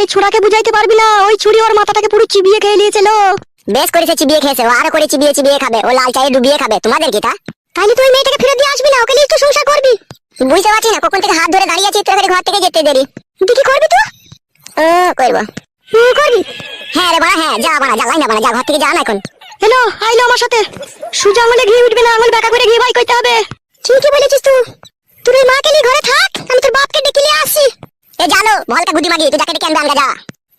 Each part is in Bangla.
এই ছুড়াকে বুঝাইতে পারবি না ওই ছুরি ওর মাথাটাকে পুরো চিবিয়ে খেয়ে নিয়েছিল। বেশ করেছে চিবিয়ে খেয়েছে ও আরও করে চিবিয়ে চিবিয়ে খাবে ও লাল চায়ে ডুবিয়ে খাবে তোমাদের কি তা? তাহলে তুই মেয়েটাকে ফেরত দিয়ে আসবি না ওকে নিয়ে একটু সংসার করবি? বুঝতে পারছি না কখন থেকে হাত ধরে দাঁড়িয়ে আছি তোর ঘর থেকে যেতে দেরি। তুই কি করবি তুই ও করব। হুম, করবি? হ্যাঁ রে বাড়া হ্যাঁ যা বাড়া যা লাইন না বাড়া যা ঘর থেকে যা না এখন। হ্যালো আইলো আমার সাথে। সুজা আঙুলে ঘি উঠবে না আঙুল বেঁকা করে ঘি বাই করতে হবে। ঠিকই বলেছিস তুই তুই মাকে নিয়ে ঘরে থাক আমি তোর বাপকে ডেকে নিয়ে আসছি ভলকা গুদি মাগি তুই যাকে ডেকে আনবে আমরা যা।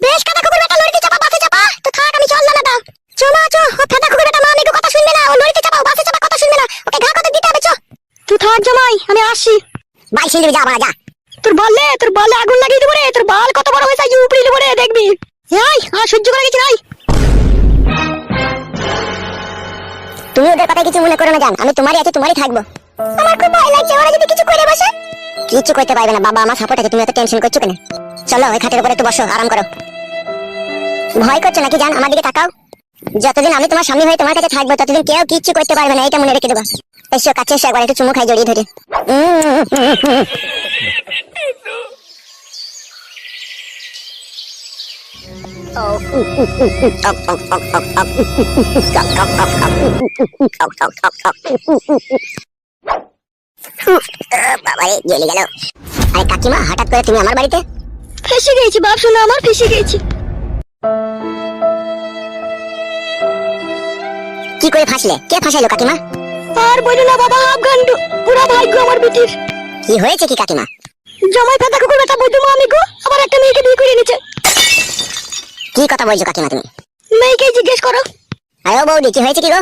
বেশ কথা কুকুর বেটা লড়িতে চাপা বাসে চাপা। তো থাক আমি চললাম না দা চো। মা চো ও ফেদা কুকুর বেটা মা আমি কথা শুনবে না। ও লড়িতে চাপাও বাসে চাপা কথা শুনবে না। ওকে ঘা কথা দিতে হবে চো। তুই থাক জামাই আমি আসছি। বাই ছিল যা বাড়া যা। তোর বললে তোর বলে আগুন লাগিয়ে দেবো রে। তোর বাল কত বড় হয়েছে উপড়ে দেবো রে দেখবি। এই আর সহ্য করে গেছি নাই তুমি ওদের কথা কিছু মনে করো না জান। আমি তোমারই আছে তোমারই থাকব। আমার খুব ভয় লাগছে ওরা যদি কিছু করে বসে কিছু করতে পারবে না বাবা আমার সাপোর্ট আছে তুমি এত টেনশন করছ কেন চলো ওই খাটের উপরে একটু বসো আরাম করো ভয় করছ নাকি জান আমার দিকে তাকাও যতদিন আমি তোমার স্বামী হয়ে তোমার কাছে থাকব ততদিন কেউ কিচ্ছু করতে পারবে না এটা মনে রেখে দেবো এসো কাছে এসো একবার একটু চুমু খাই জড়িয়ে ধরে উম, বাবারে জ্বলে গেল আরে কাকিমা হঠাৎ করে তুমি আমার বাড়িতে? ফেসে গেছি বাপ শোনা আমার ফেসে গেছি। কি করে ফাঁসলে? কে ফাঁসাইলো কাকিমা? আর বলো না বাবা আফগান পুরা ভাগ্য আমার বেটির। কি হয়েছে কি কাকিমা? জামাই ফেদা কুকুর বেটা বৈদ্য মা আমি গো আবার একটা মেয়েকে বিয়ে করে নিচ্ছে কি কথা বলছো কাকিমা তুমি? মেয়েকে জিজ্ঞেস করো। ও বৌদি কি হয়েছে কি গো?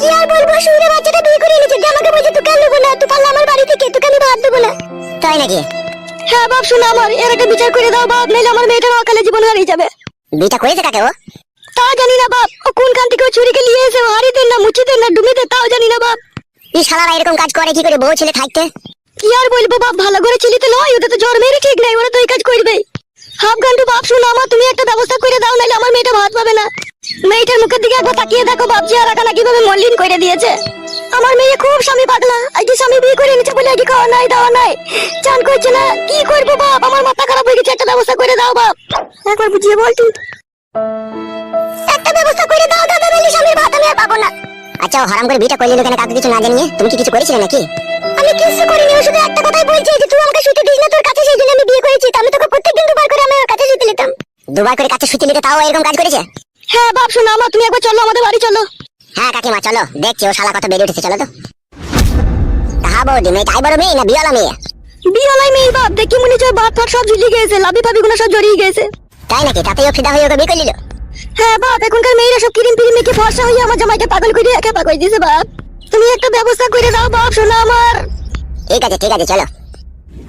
কি আর বলব শুনে বাচ্চাটা বিয়ে করে নিচ্ছে যে আমাকে বলছে তুই কেন তাই নাকি? হ্যাঁ বাপ শোনা আমার। এর একটা বিচার করে দাও বাপ নাইলে আমার মেয়েটার অকালে জীবন হারিয়ে যাবে। বিটা করেছে কাকে ও? তা জানি না বাপ। ও কোন কান থেকে ও চুরিকে নিয়ে এসে ও দেন না মুছে দেন না ডুবে দেন তাও জানি না বাপ। এই শালারা এরকম কাজ করে কি করে বউ ছেলে থাকতে? কি আর বলব বাপ ভালো করে ছিলিতে নয় ওদের তো জ্বর মেরে ঠিক নাই ওরা তো এই কাজ করবে। হাফ গান্ডু বাপ শুনো আমার তুমি একটা ব্যবস্থা করে দাও নাহলে আমার মেয়েটা ভাত পাবে না। মেয়েটার মুখের দিকে একবার তাকিয়ে দেখো বাপ আর না কীভাবে মলিন করে দিয়েছে। আমার মেয়ে খুব স্বামী পাগলা। আজকে স্বামী বিয়ে করে নিচ্ছে বলে আজকে খাওয়া নাই, দাওয়া নাই। চান করছে না, কি করব বাপ? আমার মাথা খারাপ হয়ে গেছে, একটা ব্যবস্থা করে দাও বাপ। একবার বুঝিয়ে বল তুই। একটা ব্যবস্থা করে দাও, দাদা নাহলে স্বামীর ভাত আমি পাবো না। আচ্ছা ও হারাম করে বিটা করলি কেন কাউকে কিছু না জানিয়ে তুমি কি কিছু করেছিলে নাকি? আমি কিছু করিনি, ও শুধু একটা কথাই বলছে যে তুই আমাকে শুতে দিস না তোর কাছে, সেই জন্য আমি বিয়ে করেছি। আমি তোকে প্রত্যেকদিন দুবার করে আমি ওর কাছে শুতে নিতাম। দুবার করে কাছে শুতে নিতে তাও এরকম কাজ করেছে? হ্যাঁ বাপ, শোনো আমার তুমি একবার চলো, আমাদের বাড়ি চলো। হ্যাঁ কাকিমা চলো দেখছি ও শালা কত বেড়ে উঠেছে চলো তো। হ্যাঁ বৌদি মেয়ে তাই বড় মেয়ে না বিয়ালা মেয়ে? বিয়ালাই মেয়ে বাপ দেখি মনে হচ্ছে বাপ ফাট সব ঝুলিয়ে গেছে লাভি ফাবি গুলো সব জড়িয়ে গেছে। তাই নাকি? তাতে ও ফিদা হয়ে ওকে বিয়ে করে নিল হ্যাঁ বাপ এখনকার মেয়েরা সব কিরিম পিরিম মেখে ফর্সা হয়ে আমার জামাইকে পাগল করে একা পাগল দিয়েছে বাপ। তুমি একটা ব্যবস্থা করে দাও বাপ শোনো আমার। ঠিক আছে ঠিক আছে চলো।